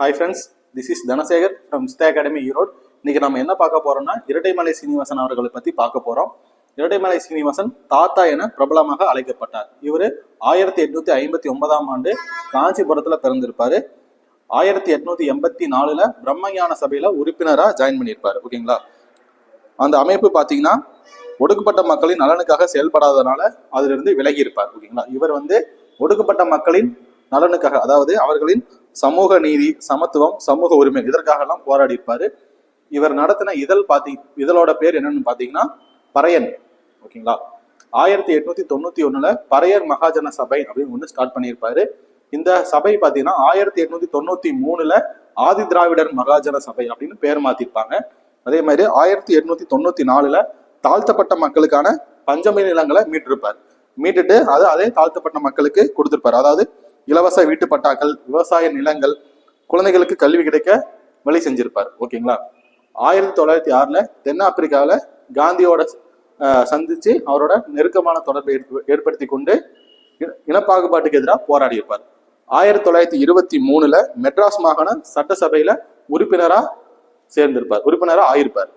Hi friends this is Dhanasekar from ஸ்தே academy Erode இன்னைக்கு நம்ம என்ன பார்க்க போறோம்னா இரட்டைமலை சீனிவாசன் அவர்களை பத்தி பார்க்க போறோம். இரட்டைமலை சீனிவாசன் தாத்தா என பிரபலமாக அழைக்கப்பட்டார். இவர் ஆயிரத்தி எட்நூத்தி ஐம்பத்தி ஒன்பதாம் ஆண்டு காஞ்சிபுரத்துல பிறந்திருப்பாரு. ஆயிரத்தி எட்நூத்தி எண்பத்தி நாலுல பிரம்மஞான சபையில உறுப்பினரா ஜாயின் பண்ணியிருப்பாரு. ஓகேங்களா? அந்த அமைப்பு பாத்தீங்கன்னா ஒடுக்கப்பட்ட மக்களின் நலனுக்காக செயல்படாதனால அதிலிருந்து விலகி இருப்பார் ஓகேங்களா? இவர் வந்து ஒடுக்கப்பட்ட மக்களின் நலனுக்காக அதாவது அவர்களின் சமூக நீதி சமத்துவம் சமூக உரிமை இதற்காக எல்லாம் போராடி இருப்பாரு. இவர் நடத்தின இதழ் பாத்தி இதழோட பேர் என்னன்னு பாத்தீங்கன்னா பறையன். ஓகேங்களா? ஆயிரத்தி எட்நூத்தி தொண்ணூத்தி ஒண்ணுல பறையர் மகாஜன சபை அப்படின்னு ஒண்ணு ஸ்டார்ட் பண்ணியிருப்பாரு. இந்த சபை பாத்தீங்கன்னா ஆயிரத்தி எட்நூத்தி தொண்ணூத்தி மூணுல ஆதி திராவிடர் மகாஜன சபை அப்படின்னு பேர் மாத்திருப்பாங்க. அதே மாதிரி ஆயிரத்தி எட்நூத்தி தொண்ணூத்தி நாலுல தாழ்த்தப்பட்ட மக்களுக்கான பஞ்சமி நிலங்களை மீட்டிருப்பார். மீட்டுட்டு அது அதே தாழ்த்தப்பட்ட மக்களுக்கு கொடுத்திருப்பார். அதாவது இலவச வீட்டு பட்டாக்கள் விவசாய நிலங்கள் குழந்தைகளுக்கு கல்வி கிடைக்க வழி செஞ்சிருப்பார். ஓகேங்களா? ஆயிரத்தி தொள்ளாயிரத்தி ஆறுல தென்னாப்பிரிக்காவில் காந்தியோட சந்திச்சு அவரோட நெருக்கமான தொடர்பை ஏற்ப- ஏற்படுத்தி கொண்டு இனப்பாகுபாட்டுக்கு எதிராக போராடி இருப்பார் ஆயிரத்தி தொள்ளாயிரத்தி இருபத்தி மூணுல மெட்ராஸ் மாகாண சட்டசபையில உறுப்பினரா சேர்ந்திருப்பார். உறுப்பினரா ஆயிருப்பார்.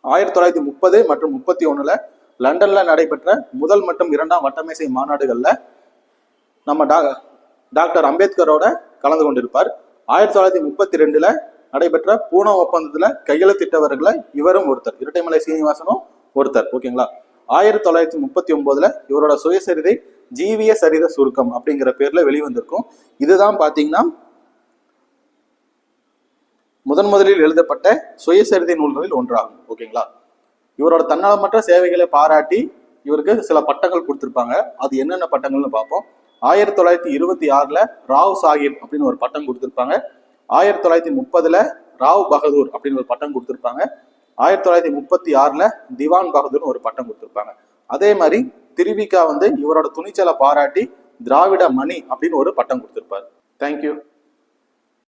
ஆயிரத்தி தொள்ளாயிரத்தி முப்பது மற்றும் முப்பத்தி ஒண்ணுல லண்டன்ல நடைபெற்ற முதல் மற்றும் இரண்டாம் வட்டமேசை மாநாடுகள்ல நம்ம டா டாக்டர் அம்பேத்கரோட கலந்து கொண்டிருப்பார். ஆயிரத்தி தொள்ளாயிரத்தி முப்பத்தி ரெண்டுல நடைபெற்ற பூனா ஒப்பந்தத்துல கையெழுத்திட்டவர்களை இவரும் ஒருத்தர். இரட்டைமலை சீனிவாசனும் ஒருத்தர். ஓகேங்களா? ஆயிரத்தி தொள்ளாயிரத்தி முப்பத்தி ஒன்பதுல இவரோட சுயசரிதை ஜீவிய சரித சுருக்கம் அப்படிங்கிற பேர்ல வெளிவந்திருக்கும். இதுதான் பாத்தீங்கன்னா முதன் முதலில் எழுதப்பட்ட சுயசரிதை நூல்களில் ஒன்றாகும். ஓகேங்களா? இவரோட தன்னலமற்ற சேவைகளை பாராட்டி இவருக்கு சில பட்டங்கள் கொடுத்திருப்பாங்க. அது என்னென்ன பட்டங்கள்னு பார்ப்போம். ஆயிரத்தி தொள்ளாயிரத்தி இருபத்தி ஆறுல ராவ் சாஹிப் அப்படின்னு ஒரு பட்டம் கொடுத்திருப்பாங்க. ஆயிரத்தி தொள்ளாயிரத்தி முப்பதுல ராவ் பகதூர் அப்படின்னு ஒரு பட்டம் கொடுத்திருப்பாங்க. ஆயிரத்தி தொள்ளாயிரத்தி முப்பத்தி ஆறுல திவான் பகதூர்னு ஒரு பட்டம் கொடுத்திருப்பாங்க. அதே மாதிரி திருவிக்கா வந்து இவரோட துணிச்சலை பாராட்டி திராவிட மணி அப்படின்னு ஒரு பட்டம் கொடுத்திருப்பாரு. தேங்க்யூ